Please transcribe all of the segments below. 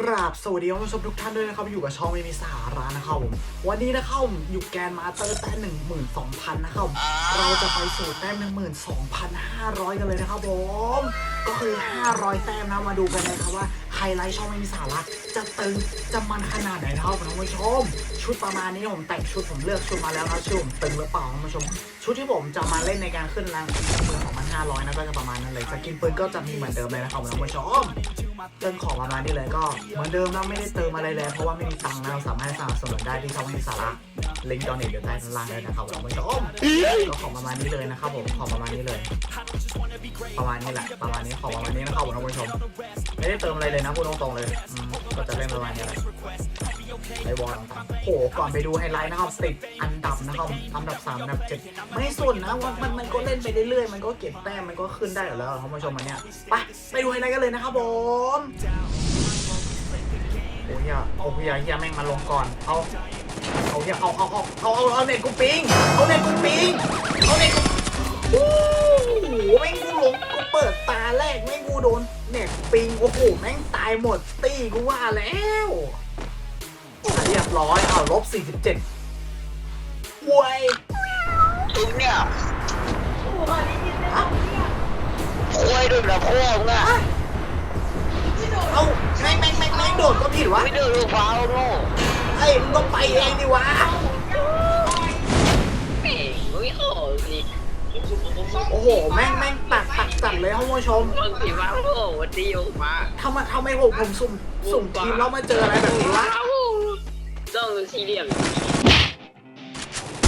กราบสวัสดีคุณผู้ชมทุกท่านด้วยนะครับ อยู่กับช่องไม่มีสาระนะครับผม วันนี้นะครับ อยู่แกนมาเตอร์แต้หนึ่งหมื่นสองพันนะครับ เราจะไปสู่แต้มหนึ่งหมื่นสองพันห้าร้อยกันเลยนะครับผม ก็คือ500แต้มนะ มาดูกันนะครับว่าไฮไลท์ช่องไม่มีสาระจะตึงจะมันขนาดไหนนะครับคุณผู้ชม ชุดประมาณนี้ผมแต่งชุดผมเลือกชุดมาแล้วนะชุดผมตึงหรือเปล่าคุณผู้ชม ชุดที่ผมจะมาเล่นในการขึ้นแรงหมื่นสองพันห้าร้อยนะก็จะประมาณนั้นเลยสกินปืนก็จะมีเหมือนเดิมเลยนะครับคุณผู้ชม เรื่องของประมาณนี้เลยก็เหมือนเดิมนะไม่ได้เติมอะไรเลยเพราะว่าไม่มีตังค์นะเราสามารถสนับสนุนได้ที่ช่องมีสาระลิงก์ตอนเนทอยู่ใต้ด้านล่างเลยนะครับคุณผู้ชมก็ของประมาณนี้เลยนะครับผมของประมาณนี้เลย ประมาณนี้แหละประมาณนี้ของประมาณนี้นะครับคุณผู้ชมไม่ได้เติมอะไรเลยนะพูดตรงๆเลยอืมก็จะเล่นประมาณนี้แหละ ไอวอลโหก่อนไปดูไฮไลท์นะครับติดอันดับนะครับอันดับสามอันดับเจ็ดไม่ส่วนะว่ามันมันก็เล่นไปเรื่อยๆมันก็เก็บแต้มมันก็ขึ้นได้อยู่แล้วคุณผู้ชมอันเนี้ยไปไปดูไฮไลท์กันเลยนะครับผมโอ้ยอย่าเอาเฮียเฮียแม่งมาลงก่อนเอาเอาเฮียเอาเอาเอาเอาเอาเอาเน็ตกูปิงเอาเน็ตกูปิงเอาเน็ตกูโอ้โหแม่งกูหลงกูเปิดตาแรกแม่งกูโดนเน็ตปิงโอ้โหแม่งตายหมดตีกูว่าแล้ว เรียบร้อยเอาลบ47เว้ยมึงเนี่ยเอ้าคุยด้วยแบบพ่อมึงอะเอาแม่งแม่งแม่งแม่งโดดก็ผิดวะไม่เดินลูกฟ้าโง่เอ้ยมึงต้องไปเองดิวะเอ้ยมึงไม่โอ้สิโอ้โห แม่งแม่งตักตักจัดเลยคุณผู้ชมมึงสิมาโอ้วันดีออกมาทำไมทำไมผมผมสุ่มสุ่มทีมแล้วมาเจออะไรแบบนี้วะ ซีเรียส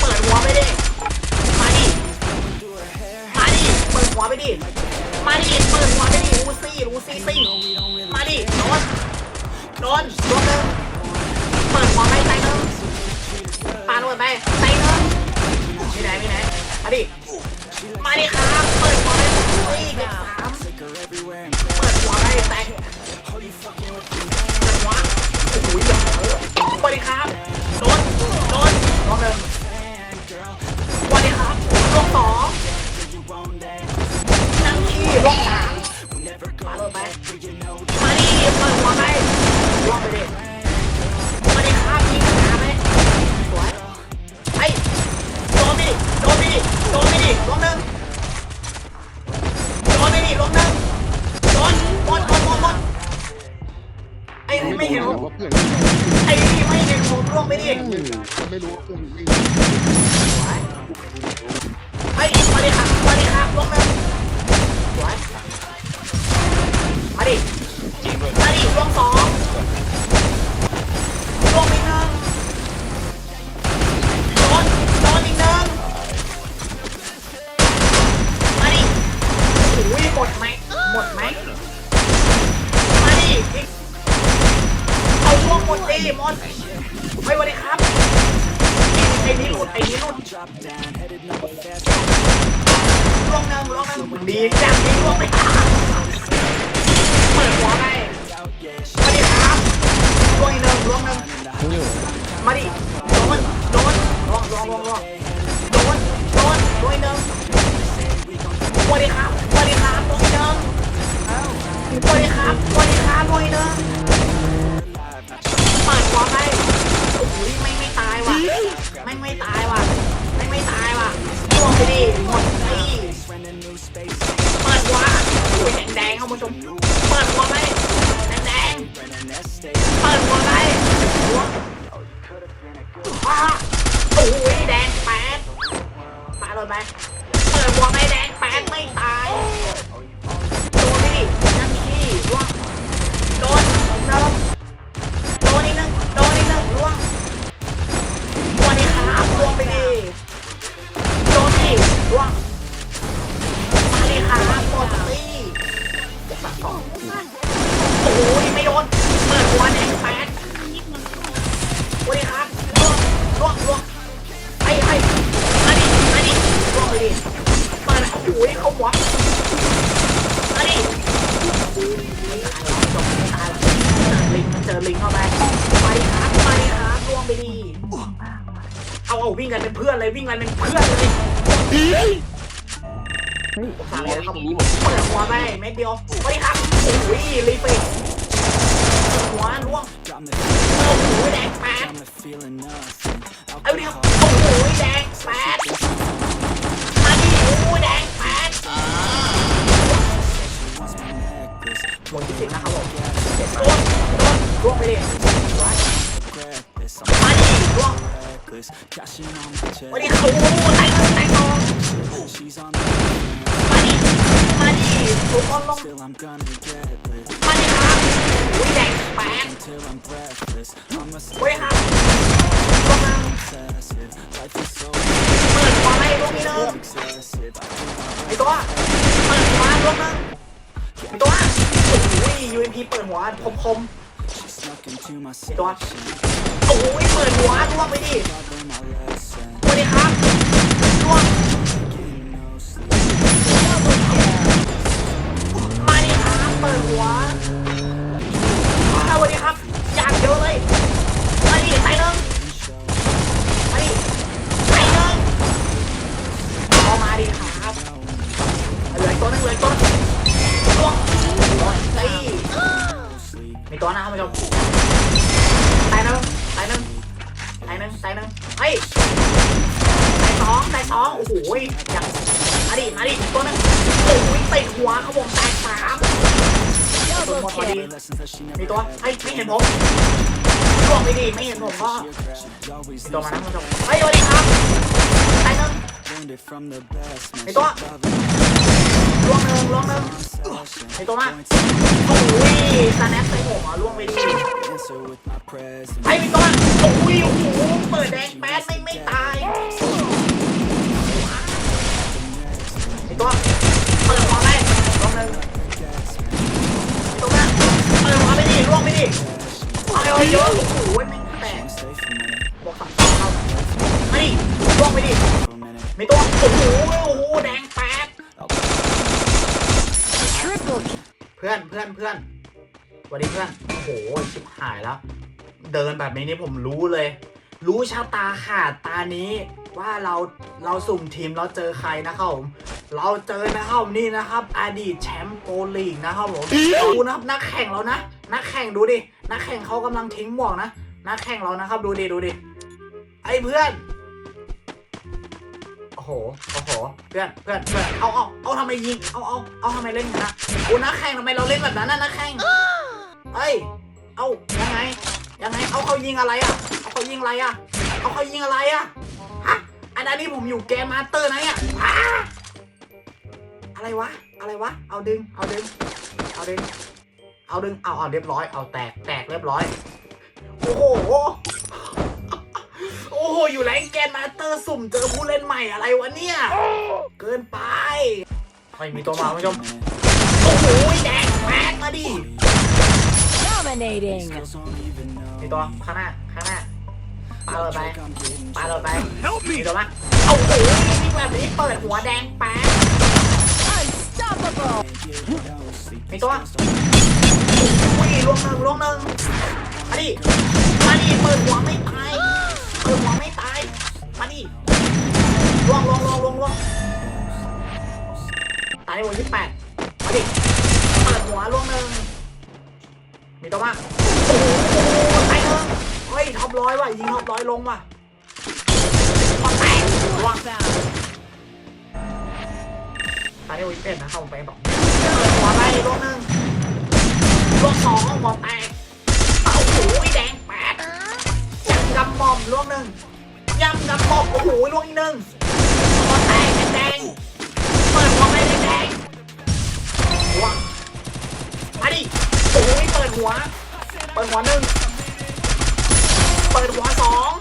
เปิดหัวไปดิ มาดิ มาดิ เปิดหัวไปดิ มาดิ เปิดหัวไปดิรูซี่รูซี่ซิงมาดิโดนโดนโดนหนึ่งเปิดหัวไปใส่หนึ่งปาโดนไปใส่หนึ่งมีไหนไมีไหนมาดิ มาดิครับ เปิดหัวไปซี่เก็บสามเปิดหัวไปแตกเปิดหัวโอ้โหอย่า สวัสดีครับโดนโดนรอบหนึ่งสวัสดีครับรอบสองนั่งที่รอบสามมาเลยไปมาดิเปิดหัวไป มดดิหมดไปสวันนี้ครับไอ้นี่หลุดไอ้นี่หลุดลงหนึ่งลงหนึ่งดีจังดีลงไปเปิดหัวไปมาดิครับลงอีกหนึ่งลงหนึ่งมาดิลงมันลงมันลงลงลงลง ผู้ชม เปิดหัวไปแดงๆเปิดหัวไปหัวอ้าโอ้ยแดงแปดปาโดนไปเปิดหัวไปแดงแปดไม่ตายโดนดินั่นขี้ร่วงโดนเริ่มโดนอีกหนึ่งโดนอีกหนึ่งร่วงสวัสดีครับร่วงไปดิโดนดิร่วง มาดิไม่ตายจบไม่ตายหรอกลิงเจอลิงเข้าไปมาดิครับมาดิครับล่วงไปดิเอาเอาวิ่งกันเป็นเพื่อนเลยวิ่งกันเป็นเพื่อนเลยสามเลยครับเปิดหัวไปเม็ดเดียวสวัสดีครับโอ้ยรีเฟกหัวร่วงเอาดิครับโอ้โหแดงแปด ร่วงไปดิมาดิร่วงมาดิเขาแตงแตงทองมาดิมาดิทุกคนลงมาดิครับโอ้ยแดงแปดโอ้ยครับลงมาเปิดหัวให้ลงนี่เดิมไอตัวเปิดหัวลงนึงไอตัวโอ้ย UMP เปิดหัวคมคม ตัวโอ้ยเปิดหัวล่วงไปดิสวัสดีครับล่วงมาดิครับเปิดหัวสวัสดีครับ ดพอดี มีตัวเฮ้ไม่เห็นผมล่วงไปดิไม่เห็นผมก็ตัวมานะผู้ชมเฮ้ยสวัสดีครับตายหนึ่งมีตัวล่วงหนึ่งล่วงหนึ่งมีตัวมาโอ้ยสแนปใส่ผมอะล่วงไปดิไอ้มีตัวโอ้ยโอ้โหเปิดแดงแป๊ดไม่ไม่ เอาไปเยอะโอ้โหไม่แตกบอกฝั่งเข้ามาดิล่วงไปดิมีตัวโอ้โหโอ้โหแดงแป๊ดเพื่อนเพื่อนเพื่อนสวัสดีเพื่อนโอ้โหชิบหายแล้ว เดินแบบนี้นี่ผมรู้เลย รู้ชะตาขาดตานี้ว่าเราเราสุ่มทีมเราเจอใครนะครับผมเราเจอนะครับนี่นะครับ อดีตแชมป์โปรลีกนะครับผมดูนะครับนักแข่งเรานะ นักแข่งดูดิ นักแข่งเขากำลังทิ้งหมวกนะ นักแข่งเรานะครับ ดูดิ ดูดิ ไอ้เพื่อน โอ้โห โอ้โห เพื่อน เพื่อน เพื่อน เอาเอาเอาทำไมยิง เอาเอาเอาทำไมเล่นอย่างนั้นนะโอ้นักแข่งทำไมเราเล่นแบบนั้นนะนักแข่งเอ้ย เอายังไง ยังไง เอาเขายิงอะไรอะ เอาเขายิงอะไรอะ เอาเขายิงอะไรอะ ฮะ อันนี้ผมอยู่เกมมาสเตอร์นะเนี่ยอะไรวะ อะไรวะ เอาดึง เอาดึง เอาดึง เอาดึง เอาเอาเรียบร้อย เอาแตก แตกเรียบร้อย โอ้โห โอ้โห อยู่แรงแกนมาสเตอร์สุ่มเจอผู้เล่นใหม่อะไรวะเนี่ย เกินไปไม่มีตัวมาคุณผู้ชม โอ้โห แดงแม็กมาดิ Dominating. มีตัวข้างหน้า ข้างหน้าปาเลยไปปาเลยไปมีตัวมั้ยโอ้โหนี่แบบนี้เปิดหัวแดงแป๊ด Unstoppable. มีตัว อุ้ยลวงหนึ่งลวงหนึ่งมาดิมาดิเปิดหัวไม่ตายเปิดหัวไม่ตายมาดิลวงลวงลวงลวงลวงตายในวันที่แปดมาดิเปิดหัวลวงหนึ่งมีตัวมั้ยโอ้โหตายหนึ่งเฮ้ยท็อปร้อยว่ะยิงท็อปร้อยลงว่ะปอแตกลวงตายในวันที่เป็ดนะเข้าไปบอกเปิดหัวไปลวงหนึ่ง ลวงสองหัวแตกเป่าหูแดงแปดยำกำหม่อมลวงหนึ่งยำกำหม่อมโอ้โหลวงอีกหนึ่งหัวแตกแดงเปิดหัวไปแดงหัวมาดิโอ้ยเปิดหัว เปิดหัวหนึ่งเปิดหัวสอง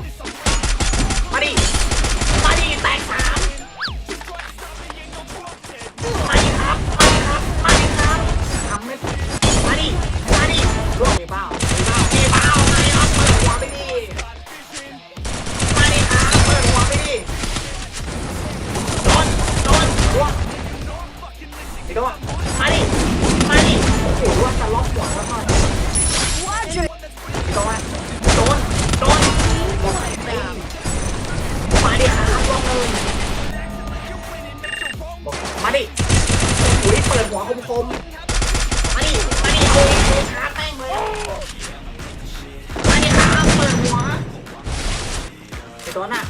ตัวน่ะ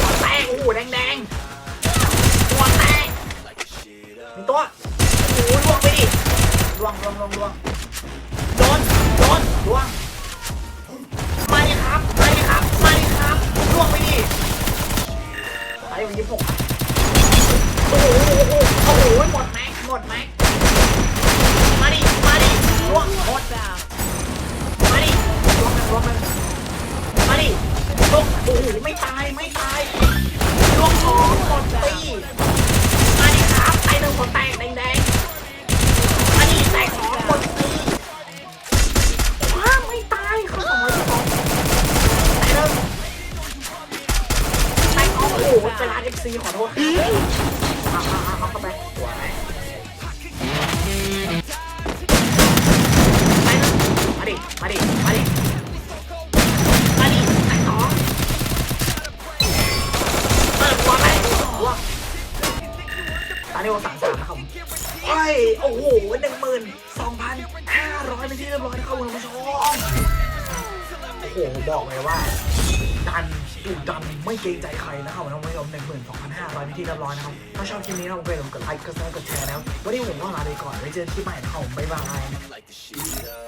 หัวแตกโอ้โหแดงแดงๆหัวแตกมีตัวโอ้โหล่วงไปดิล่วงล่วงล่วงล่วงโดนโดนล่วงมาดิครับมาดิครับมาดิครับล่วงไปดิตายอยู่ยี่สิบหกโอ้โหโอ้โหโอ้โหหมด ซีขอโทษครับเอาเอาเอาเอาเข้าไปหัวไหมไปนึ่งมาดิ มาดิ มาดิ มาดิไอ้สองเปิดหัวไปหัวตาเดียวสามสามครับเอ้ยโอ้โหหนึ่งหมื่นสองพันห้าร้อยเป็นที่เรียบร้อยนะครับคุณผู้ชมโอ้โหบอกเลยว่าดัน ดุดันไม่เกรงใจใครนะครับคุณผู้ชมหนึ่งหมื่นสองพันห้าร้อยพิธีเรียบร้อยนะครับถ้าชอบคลิปนี้นะครับผมก็อย่าลืมกดไลค์กดแชร์กดแชร์นะครับวันนี้ผมก็ลาไปก่อนไว้เจอกันที่ใหม่นะครับผมบ๊ายบาย